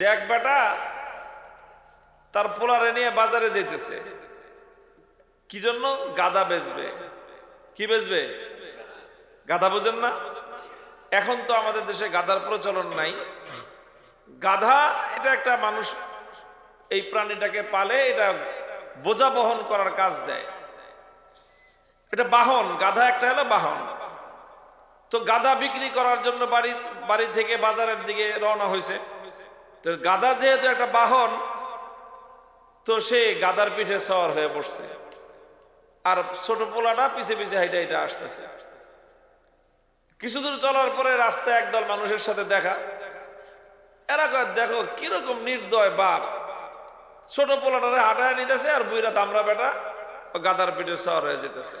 এক বেটা, তার পোলারে নিয়ে বাজারে যেতেছে কি জন্য? গাদা বেচবে। কি বেচবে? গাধা বোঝেন না? এখন তো আমাদের দেশে গাধার প্রচলন নাই। গাধা, এটা একটা মানুষ, এই প্রাণীটাকে পালে এটা বোঝা বহন করার কাজ দেয়। এটা বাহন, গাধা একটা হলো বাহন। তো গাধা বিক্রি করার জন্য বাড়ি বাড়ি থেকে বাজারের দিকে রওনা হয়েছে। তো গাদা যেহেতু একটা বাহন, তো সে গাদার পিঠে সওয়ার হয়ে পড়ছে। আর ছোট পোলাটা পিছে পিছে হাইটা হাইটা আসতেছে। কিছু দূর চলার পরে রাস্তায় একদল মানুষের সাথে দেখা। এরা দেখো, কীরকম নির্দয় বাপ। ছোট পোলাটারে হাঁটায় নিতেছে আর বুইরা তামরা বেটা গাদার পিঠে সওয়ার হয়ে যেতেছে।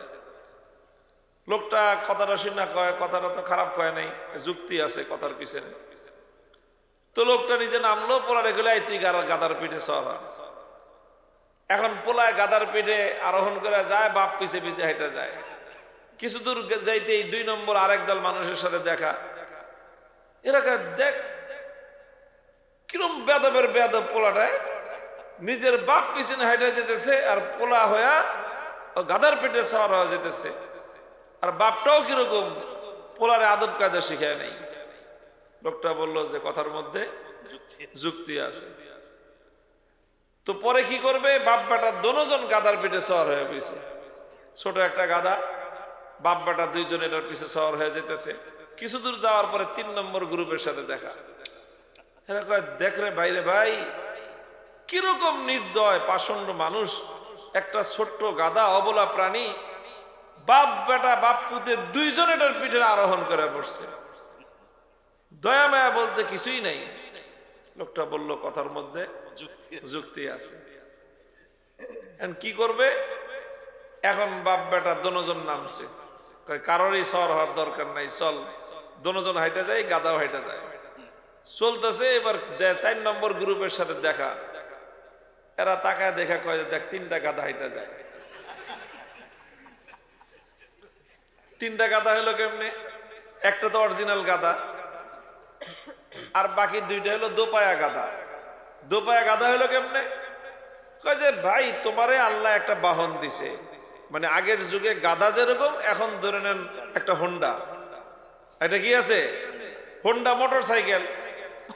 লোকটা কথাটা শুনে কয়, কথাটা তো খারাপ কয় নাই, যুক্তি আছে কথার পিছনে। তো লোকটা নিজে নামলো, পোলারে গেলে "এই তুই গাদার পিঠে সরা এখন পোলায় গাদার পিঠে আরোহণ করে যায়, বাপ পিছে পিছে হেঁটে যায়। কিছু দূর যাইতেই দুই নম্বর আরেক দল মানুষের সাথে দেখা। এরা দেখ, কিরম বেদবের বেদব পোলাটায় নিজের বাপ পিছনে হেঁটে যেতেছে, আর পোলা হইয়া গাদার পিঠে সওয়ার হয়ে যেতেছে। আর বাপটাও কীরকম, পোলারে আদব কায়দা শিখায় নাই। লোকটা বলল যে কথার মধ্যে যুক্তি আছে। তো পরে কি করবে? বাপ বেটা দনোজন গাদার পিঠে সওয়ার হয়ে গেছে ছোট একটা গাদা বাপ বেটা দুইজন এটার পিছে সওয়ার হয়ে যেতেছে কিছু দূর যাওয়ার পরে তিন নম্বর গ্রুপের সাথে দেখা। এরা কয় দেখ রে ভাইরে ভাই কীরকম নির্দয় পাষণ্ড মানুষ। একটা ছোট্ট গাদা অবলা প্রাণী বাপ বেটা বাপ পুতে দুইজন এটার পিঠে আরোহণ করে বসছে। দয়া মায়া বলতে কিছুই নাই। লোকটা বলল কথার মধ্যে যুক্তি আছে। কি করবে? এখন বাপ বেটা দনোজন নামছে। কারোরই সর হওয়ার দরকার নাই চল। দনোজন হাইটা যায় গাদাও হাইটা যায়। চলতেছে এবার যে চার নম্বর গ্রুপের সাথে দেখা। এরা তাকায় দেখা কয় দেখ তিনটা গাদা হাইটা যায়। তিনটা গাদা হলো কেমনে? একটা তো অরিজিনাল গাদা। আর বাকি দুইটা হলো দোপায়া গাদা। দোপায়া গাদা হলো কেমনে? কয় যে, ভাই, তোমারে আল্লাহ একটা বাহন দিছে। মানে আগের যুগে গাদা যেরকম, এখন ধরে নেন একটা হোন্ডা। এটা কি আছে? হোন্ডা মোটর সাইকেল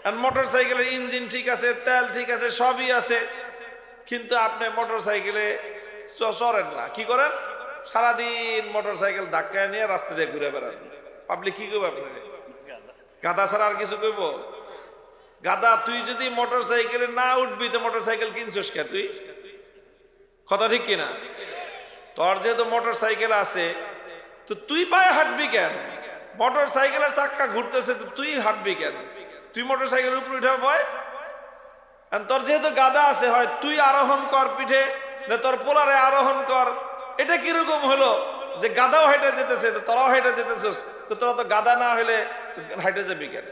আর মোটর সাইকেলের ইঞ্জিন ঠিক আছে, তেল ঠিক আছে, সবই আছে। কিন্তু আপনি মোটর সাইকেলে চড়েন না। কি করেন? সারাদিন মোটর সাইকেল ধাক্কায় নিয়ে রাস্তা দিয়ে ঘুরে বেড়ান। পাবলিক কি করবে আপনাকে? গাদা ছাড়া আর কিছু কইব? গাদা, তুই যদি মোটর সাইকেলে না উঠবি, তো মোটর সাইকেল কিনছিস কে তুই? কথা ঠিক কিনা? তোর যেহেতু মোটর সাইকেল আছে, তো তুই পায়ে হাঁটবি কেন? মোটর সাইকেলের চাক্কা ঘুরতেছে, তো তুই হাঁটবি কেন? তুই মোটর সাইকেলের উপরে উঠে ভয় তোর যেহেতু গাদা আছে, হয় তুই আরোহণ কর পিঠে, না তোর পোলারে আরোহণ কর। এটা কীরকম হলো যে গাদাও হেঁটে যেতেছে, তো তোরাও হেঁটে যেতেছিস? তো তোরা তো গাদা না হলে হাইটে যাবি কেন?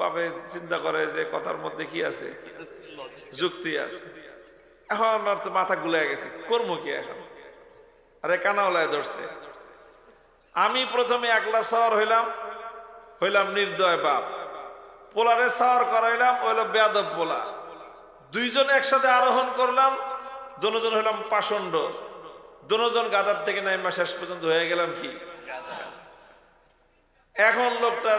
বাবে চিন্তা করে যে কথার মধ্যে কি আছে? যুক্তি আছে। এখন ওর তো মাথা গুলে গেছে কর্ম কি এখন? আরে কানাওলায় ধরছে। আমি প্রথমে একলা শহর হইলাম হইলাম নির্দয় বাপ। পোলারে সাওয়ার করাইলাম হইল বেয়াদব পোলা। দুইজন একসাথে আরোহণ করলাম, দুজন হইলাম পাষণ্ড। দুজন গাদার থেকে নাইমা শেষ পর্যন্ত হয়ে গেলাম কি? এখন লোকটা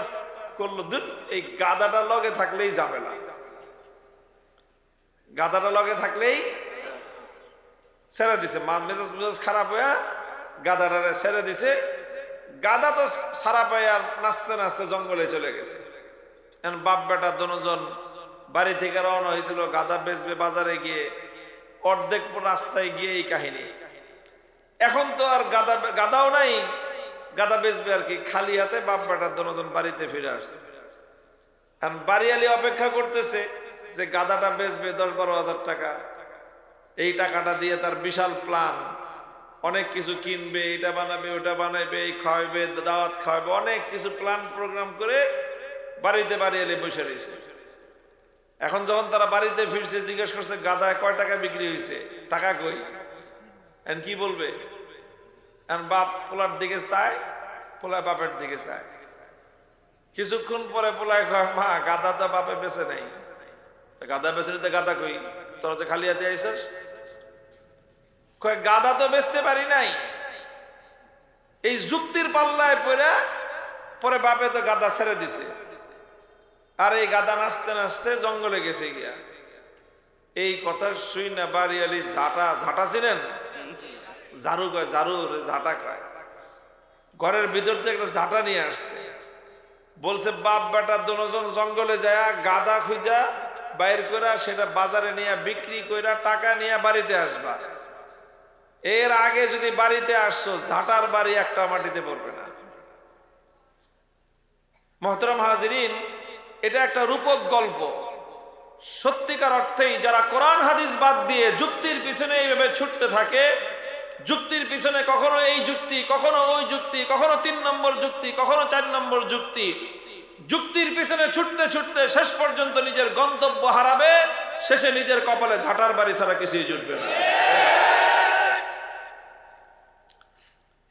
করল দূর এই গাদাটা লগে থাকলেই যাবে না গাদাটা লগে থাকলেই ছেড়ে দিছে। মা মেজাজ মেজাজ খারাপ হয়ে গাদাটারে ছেড়ে দিছে। গাদা তো সারা পায় আর নাচতে নাচতে জঙ্গলে চলে গেছে। এখন বাপ বেটা দুজন বাড়ি থেকে রওনা হয়েছিল, গাদা বেচবে বাজারে গিয়ে, অর্ধেক রাস্তায় গিয়ে এই কাহিনী। এখন তো আর গাদা গাদাও নাই। গাদা বেচবে আর কি, খালি হাতে বাপ বেটা দুজন বাড়িতে ফিরে আসছে। এখন বাড়িয়ালি অপেক্ষা করতেছে যে গাদাটা বেচবে দশ বারো হাজার টাকা। এই টাকাটা দিয়ে তার বিশাল প্ল্যান। অনেক কিছু কিনবে এটা বানাবে, ওটা বানাবে এই খাওয়াবে দাওয়াত খাওয়াবে অনেক কিছু প্ল্যান প্রোগ্রাম করে বাড়িতে বাড়ি এলে বসে রয়েছে। এখন যখন তারা বাড়িতে ফিরছে, জিজ্ঞেস করছে গাদা কয় টাকা বিক্রি হয়েছে টাকা কই? এখন কি বলবে? এখন বাপ পোলার দিকে চায় পোলা বাপের দিকে চায়। কিছুক্ষণ পরে পোলায় কয়, মা, গাদা তো বাপে বেছে নেই। গাদা বেছে নিতে গাদা কই? তোরা তো খালি হাতে আইসস কয়, গাদা তো বেচতে পারি নাই। এই যুক্তির পাল্লায় পরে পরে বাপে তো গাদা ছেড়ে দিছে। আর এই গাদা নাচতে নাচতে জঙ্গলে গেছে গিয়া। এই কথা শুই না বাড়ি আলি ঝাঁটা ঝাঁটা ছিলেন ঝাড়ু কয়, ঝাড়ু ঝাঁটা কয়। ঘরের ভিতর থেকে একটা ঝাঁটা নিয়ে আসছে। বলছে, বাপ বেটা দুজন জঙ্গলে যায় গাদা খুঁজা বাইর করা সেটা বাজারে নিয়ে বিক্রি কইরা টাকা নিয়ে বাড়িতে আসবা। এর আগে যদি বাড়িতে আসছো, ঝাঁটার বাড়ি একটা মাটিতে পড়বে না। মহতরম হাজিরিন, এটা একটা রূপক গল্প। সত্যিকার অর্থেই যারা কোরআন হাদিস বাদ দিয়ে যুক্তির পিছনে এইভাবে ছুটতে থাকে যুক্তির পিছনে কখনো এই যুক্তি, কখনো ওই যুক্তি, কখনো তিন নম্বর যুক্তি, কখনো চার নম্বর যুক্তি। যুক্তির পিছনে ছুটতে ছুটতে শেষ পর্যন্ত নিজের গন্তব্য হারাবে, শেষে নিজের কপালে ঝাঁটার বাড়ি ছাড়া কিছুই জুটবে না।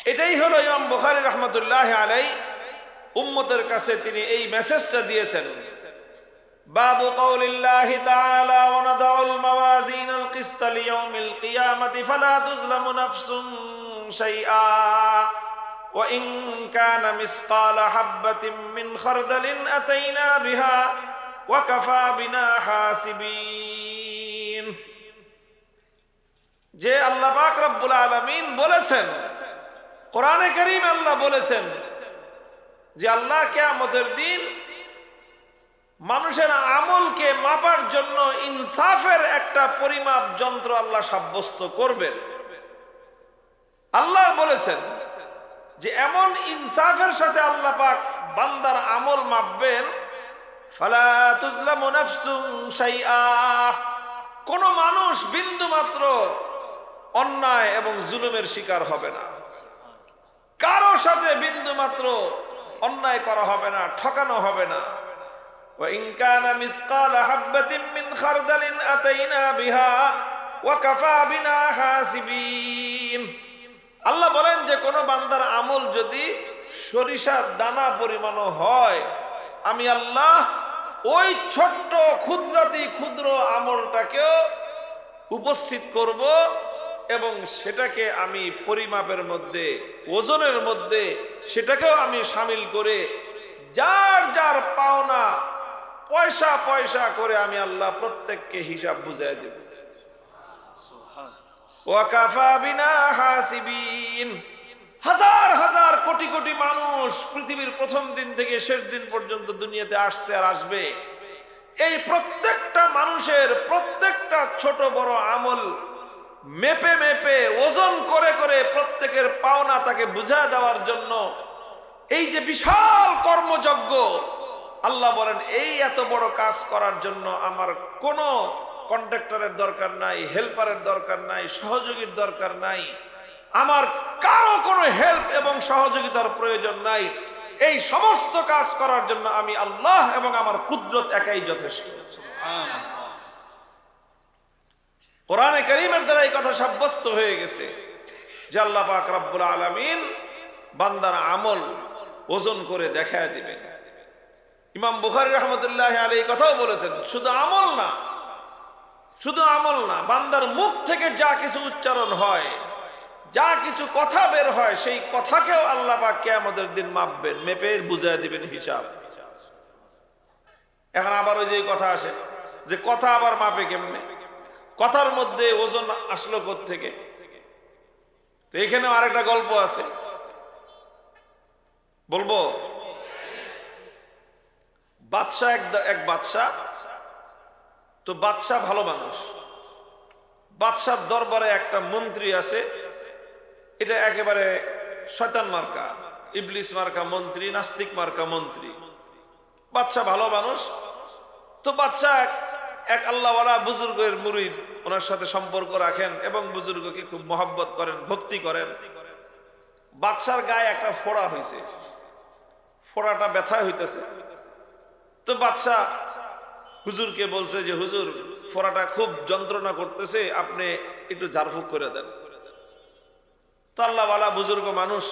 এটাই হলো ইমাম বুখারি রহমতুল্লাহ আলাই উম্মতের কাছে তিনি এই মেসেজটা দিয়েছেন। বাবু কৌলিল্লাহ ونضع الموازين القسط ليوم القيامة فلا تظلم نفس شيئا وإن كان مثقال حبة من خردل أتينا بها وكفى بنا حاسبين যে আল্লাহ পাক রব্বুল আলামিন বলেছেন কোরআনে করিম আল্লাহ বলেছেন যে আল্লাহ কেয়ামতের দিন মানুষের আমলকে মাপার জন্য ইনসাফের একটা পরিমাপ যন্ত্র আল্লাহ সাব্যস্ত করবেন। আল্লাহ বলেছেন যে এমন ইনসাফের সাথে আল্লাহ পাক বান্দার আমল মাপবেন কোন মানুষ বিন্দু মাত্র অন্যায় এবং জুলুমের শিকার হবে না। কারও সাথে বিন্দু মাত্র অন্যায় করা হবে না, ঠকানো হবে না। وإن كان مثقال حبة من خردل أتينا بها وكفى بنا حاسبين আল্লাহ বলেন যে কোনো বান্দার আমল যদি সরিষার দানা পরিমাণ হয় আমি আল্লাহ ওই ছোট্ট ক্ষুদ্রাতি ক্ষুদ্র আমলটাকেও উপস্থিত করব এবং সেটাকে আমি পরিমাপের মধ্যে ওজনের মধ্যে সেটাকেও আমি সামিল করে যার যার পাওনা পয়সা পয়সা করে আমি আল্লাহ প্রত্যেককে হিসাব বুঝাই দেব। ওয়াকাফা বিনা হাসিবিন। হাজার হাজার কোটি কোটি মানুষ পৃথিবীর প্রথম দিন থেকে শেষ দিন পর্যন্ত দুনিয়াতে আসছে আর আসবে। এই প্রত্যেকটা মানুষের প্রত্যেকটা ছোট বড় আমল মেপে মেপে ওজন করে করে প্রত্যেকের পাওনা তাকে বুঝা দেওয়ার জন্য এই যে বিশাল কর্মযজ্ঞ আল্লাহ বলেন, এই এত বড় কাজ করার জন্য আমার কোনো কন্ট্রাক্টরের দরকার নাই, হেল্পারের দরকার নাই, সহযোগীর দরকার নাই। আমার কারও কোনো হেল্প এবং সহযোগিতার প্রয়োজন নাই। এই সমস্ত কাজ করার জন্য আমি আল্লাহ এবং আমার কুদরত একাই যথেষ্ট। কোরআনে করিমের দ্বারা এই কথা সাব্যস্ত হয়ে গেছে যে আল্লাহ পাক রব্বুল আলামিন বান্দার আমল ওজন করে দেখায় দিবেন। ইমাম বুখারি রহমতুল্লাহ আলী কথাও বলেছেন, শুধু আমল না, শুধু আমল না, বান্দার মুখ থেকে যা কিছু উচ্চারণ হয়, যা কিছু কথা বের হয়, সেই কথাকেও আল্লাহ পাক আমাদের দিন মাপবেন, মেপে বুঝাই দিবেন হিসাব। এখন আবার ওই যে কথা আসে, যে কথা আবার মাপে কেমনে? কথার মধ্যে ওজন আসলো থেকে তো এখানেও আরেকটা গল্প আছে। বলব বাদশাহ এক এক বাদশাহ। তো বাদশাহ ভালো মানুষ। বাদশার দরবারে একটা মন্ত্রী আছে। এটা একেবারে শয়তান মার্কা, ইবলিস মার্কা মন্ত্রী, নাস্তিক মার্কা মন্ত্রী। বাদশাহ ভালো মানুষ। তো বাদশাহ এক আল্লাহওয়ালা বুজুর্গের মুরিদ, ওনার সাথে সম্পর্ক রাখেন এবং বুজুর্গকে খুব মহব্বত করেন, ভক্তি করেন। বাদশার গায়ে একটা ফোড়া হয়েছে ফোড়াটা ব্যথা হইতেছে। তো বাদশাহ হুজুরকে বলছে যে, হুজুর, ফোড়াটা খুব যন্ত্রণা করতেছে, আপনি একটু ঝাড়ফুঁক করে দেন। তো আল্লাহওয়ালা বুজুর্গ মানুষ,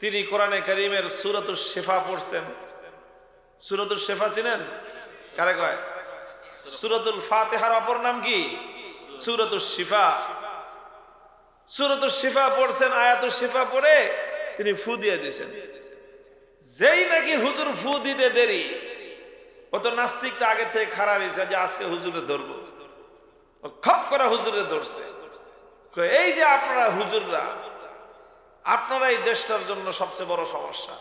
তিনি কোরআনে করিমের সুরত শেফা পড়ছেন। সুরতুল শেফা চিনেন? কারে কয়? সুরতুল ফাতেহার অপর নাম কি? সুরতুল শিফা। সুরতুল শিফা পড়ছেন আয়াতুল শিফা পড়ে তিনি ফু দিয়ে দিয়েছেন। যেই নাকি হুজুর ফু দিতে দেরি ও তো নাস্তিক তো আগে থেকে খারাপ হয়েছে, যে আজকে হুজুরে ধরবো। খপ করে হুজুরে ধরছে। এই যে আপনারা হুজুররা, আপনারা এই দেশটার জন্য সবচেয়ে বড় সমস্যা।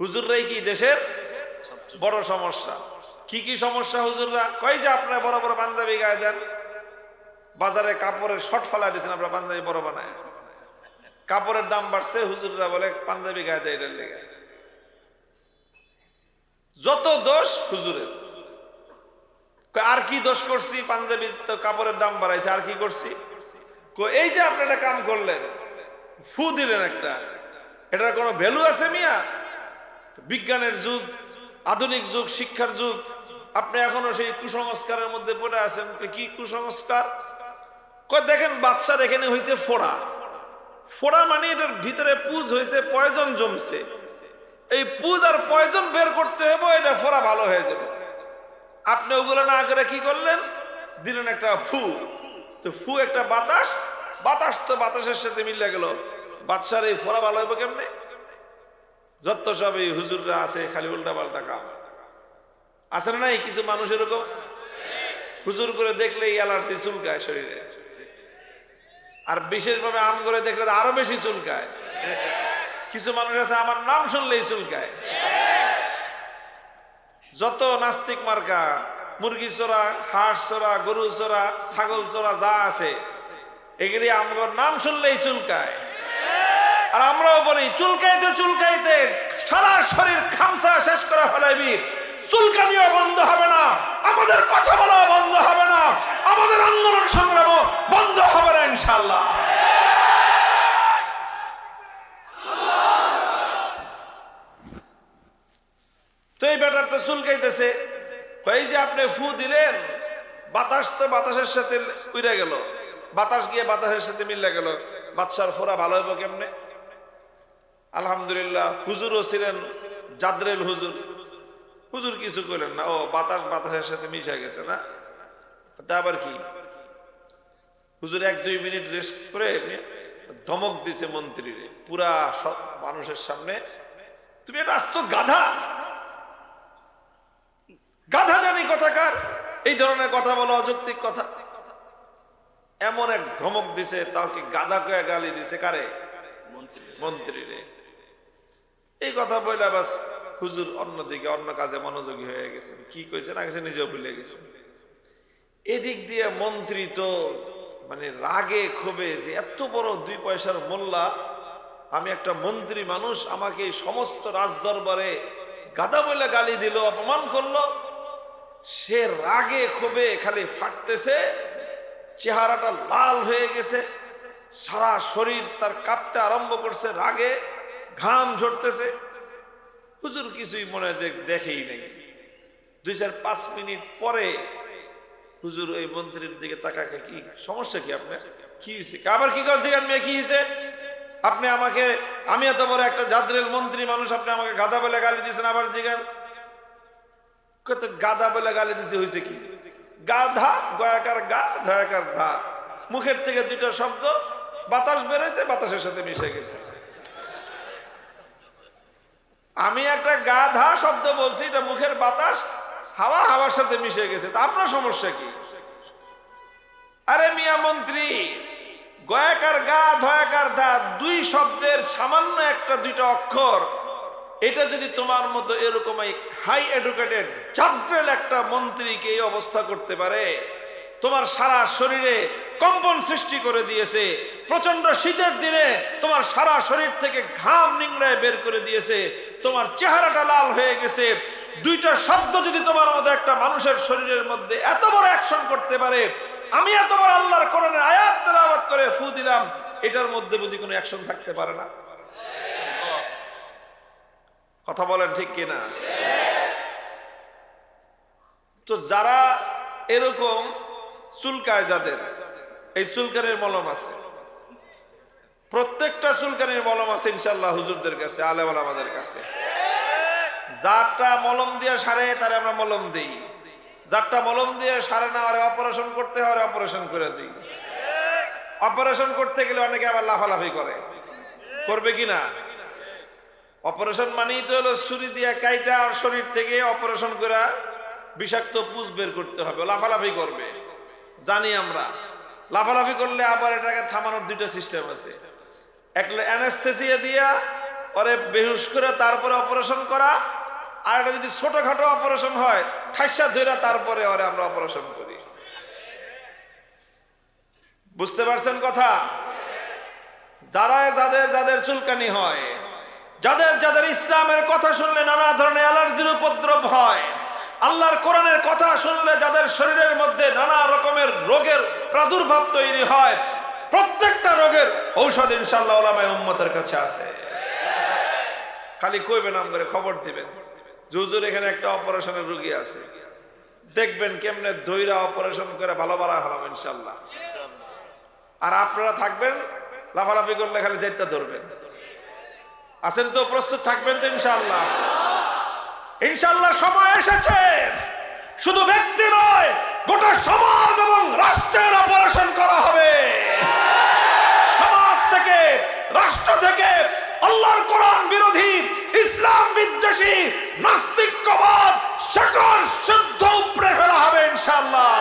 হুজুররাই কি দেশের বড় সমস্যা? কি কি সমস্যা হুজুররা? কয় যে আপনারা বড় বড় পাঞ্জাবি গায়ে দেন। বাজারে কাপড়ের শর্ট ফেলা দিয়েছেন, আপনারা পাঞ্জাবি বড় বানায়। কাপড়ের দাম বাড়ছে, হুজুররা বলে, পাঞ্জাবি গায়ে দেয় এটার লেগে। যত দোষ হুজুরের। আর কি দোষ করছি? পাঞ্জাবি তো কাপড়ের দাম বাড়াইছে, আর কি করছি? এই যে আপনি একটা কাম করলেন, ফু দিলেন একটা। এটার কোনো ভ্যালু আছে মিয়া? বিজ্ঞানের যুগ, আধুনিক যুগ, শিক্ষার যুগ। আপনি এখনও সেই কুসংস্কারের মধ্যে পড়ে আছেন কি কুসংস্কার? দেখেন বাচ্চার এখানে হয়েছে ফোড়া। ফোড়া মানে এটার ভিতরে পুজ হয়েছে পয়জন জমছে। এই পুজ আর পয়জন বের করতে হবে, এটা ফোরা ভালো হয়ে যাবে। আপনি ওগুলো না করে কি করলেন? দিলেন একটা ফু। তো ফু একটা বাতাস বাতাস তো বাতাসের সাথে মিলে গেল। বাচ্চার এই ফোরা ভালো হবে কেমনে? যত সব এই হুজুররা আছে, খালি উল্টা পাল্টা কাম। আছে না নাই কিছু মানুষ এরকম? হুজুর করে দেখলেই অ্যালার্জি চুলকায় শরীরে। আর বিশেষভাবে আম করে দেখলে আরও বেশি চুলকায়। কিছু মানুষ আছে, আমার নাম শুনলেই চুলকায়। যত নাস্তিক মার্কা, মুরগি চোরা, হাঁস চোরা, গরু চোরা, ছাগল চোরা যা আছে, এগুলি আমার নাম শুনলেই চুলকায়। আর আমরাও বলি, চুলকাইতে চুলকাইতে সারা শরীর খামসা শেষ করা ফেলাইবি চুলকানিও বন্ধ হবে না। আমাদের কথা বলা বন্ধ হবে না আমাদের আন্দোলন সংগ্রামও বন্ধ হবে না ইনশাল্লাহ তো এই ব্যাটার তো চুলকাইতেছে এই যে আপনি ফু দিলেন, বাতাস তো বাতাসের সাথে উড়ে গেল। বাতাস গিয়ে বাতাসের সাথে মিলে গেল। বাদশার ফোরা ভালো হইব কেমনে? আলহামদুলিল্লাহ, হুজুরও ছিলেন জাদরেল হুজুর। হুজুর কিছু করলেন না, ও বাতাস বাতাসের সাথে মিশে গেছে না? তা আবার কি? হুজুর এক দুই মিনিট রেস্ট করে ধমক দিছে মন্ত্রীরে, পুরা সব মানুষের সামনে। তুমি একটা আস্ত গাধা! গাধা জানি কথাকার এই ধরনের কথা বলো, অযৌক্তিক কথা। এমন এক ধমক দিছে, তাও কি গাধা কয়ে গালি দিছে কারে? মন্ত্রী রে। এই কথা বইলা বাস হুজুর অন্যদিকে, অন্য কাজে মনোযোগী হয়ে গেছেন। কি কইছে না গেছে নিজেও ভুলে গেছেন। এদিক দিয়ে মন্ত্রী তো মানে রাগে ক্ষোভে যে এত বড় দুই পয়সার মোল্লা, আমি একটা মন্ত্রী মানুষ, আমাকে সমস্ত রাজদরবারে গাদা বলে গালি দিল, অপমান করল। সে রাগে ক্ষোভে খালি ফাটতেছে, চেহারাটা লাল হয়ে গেছে, সারা শরীর তার কাঁপতে আরম্ভ করছে রাগে, ঘাম ঝরতেছে। হুজুর কিছুই মনে যে দেখেই নেই। দুই চার পাঁচ মিনিট পরে হুজুর ওই মন্ত্রীর দিকে তাকাকে কি, সমস্যা কি আপনার? কি হয়েছে আবার কি করছে মেয়ে, কি হয়েছে আপনি আমাকে, আমি এত বড় একটা জাদ্রেল মন্ত্রী মানুষ, আপনি আমাকে গাদা বলে গালি দিয়েছেন, আবার জিগান কত গাদা বলে গালি দিছে হয়েছে কি? গাধা, গয়াকার গা, ধয়াকার ধা। মুখের থেকে দুইটা শব্দ, বাতাস বেরোয়েছে বাতাসের সাথে মিশে গেছে। আমি একটা গাধা শব্দ বলছি, এটা মুখের বাতাস, হাওয়া হাওয়ার সাথে মিশে গেছে। তা আপনার সমস্যা কি? আরে মিয়া মন্ত্রী, গয়াকার গা, ধয়াকার ধা, দুই শব্দের সামান্য একটা দুইটা অক্ষর এটা যদি তোমার মতো এরকম হাই এডুকেটেড চাদ্রেল একটা মন্ত্রীকে এই অবস্থা করতে পারে, তোমার সারা শরীরে কম্পন সৃষ্টি করে দিয়েছে প্রচণ্ড শীতের দিনে তোমার সারা শরীর থেকে ঘাম নিংড়ায় বের করে দিয়েছে, তোমার চেহারাটা লাল হয়ে গেছে, দুইটা শব্দ যদি তোমার মতো একটা মানুষের শরীরের মধ্যে এত বড় অ্যাকশন করতে পারে, আমি এত বড় আল্লাহর কোরআনের আয়াত করে ফু দিলাম, এটার মধ্যে বুঝি কোনো অ্যাকশন থাকতে পারে না। কথা বলেন ঠিক কিনা? তো যারা এরকম চুলকায় যাদের, এই চুলকানির মলম আছে। প্রত্যেকটা চুলকানির মলম আছে ইনশাল্লাহ হুজুরদের কাছে আলেওয়াল আমাদের কাছে। যারটা মলম দিয়ে সারে, তারে আমরা মলম দিই। যারটা মলম দিয়ে সারে না, আরে অপারেশন করতে হয় অপারেশন করে দিই। অপারেশন করতে গেলে অনেকে আবার লাফালাফি করে। করবে কি না? অপারেশন মানেই তো হলো ছুরি দিয়ে কাইটা আর শরীর থেকে অপারেশন করে বিষাক্ত পুষ বের করতে হবে, লাফালাফি করবে। জানি আমরা। লাফালাফি করলে আবার এটাকে থামানোর দুইটা সিস্টেম আছে। একটা অ্যানেস্থেসিয়া দিয়া পরে বেহুশ করে তারপরে অপারেশন করা, আর এটা যদি ছোটখাটো অপারেশন হয়, ঠাইসা ধরে তারপরে ওরে আমরা অপারেশন করি। বুঝতে পারছেন কথা? যারা যাদের যাদের চুলকানি হয় যাদের যাদের ইসলামের কথা শুনলে নানা ধরনের অ্যালার্জির উপদ্রব হয়, আল্লাহর কোরআনের কথা শুনলে যাদের শরীরের মধ্যে নানা রকমের রোগের প্রাদুর্ভাব তৈরি হয়, প্রত্যেকটা রোগের ঔষধ ইনশাল্লাহ কাছে আছে। খালি কইবেন নাম করে খবর দিবেন। জুজুর এখানে একটা অপারেশনের রোগী আছে। দেখবেন কেমনে দইরা অপারেশন করে ভালো ভালো হলাম ইনশাল্লাহ আর আপনারা থাকবেন, লাফালাফি করলে খালি যাইতে ধরবেন। আছেন তো, প্রস্তুত থাকবেন তো ইনশাল্লাহ ইনশাল্লাহ সময় এসেছে। শুধু ব্যক্তি নয়, গোটা সমাজ এবং রাষ্ট্রের অপারেশন করা হবে। সমাজ থেকে, রাষ্ট্র থেকে আল্লাহর কোরআন বিরোধী, ইসলাম বিদ্বেষী নাস্তিক্যবাদ সকল শুদ্ধ উপড়ে ফেলা হবে ইনশাল্লাহ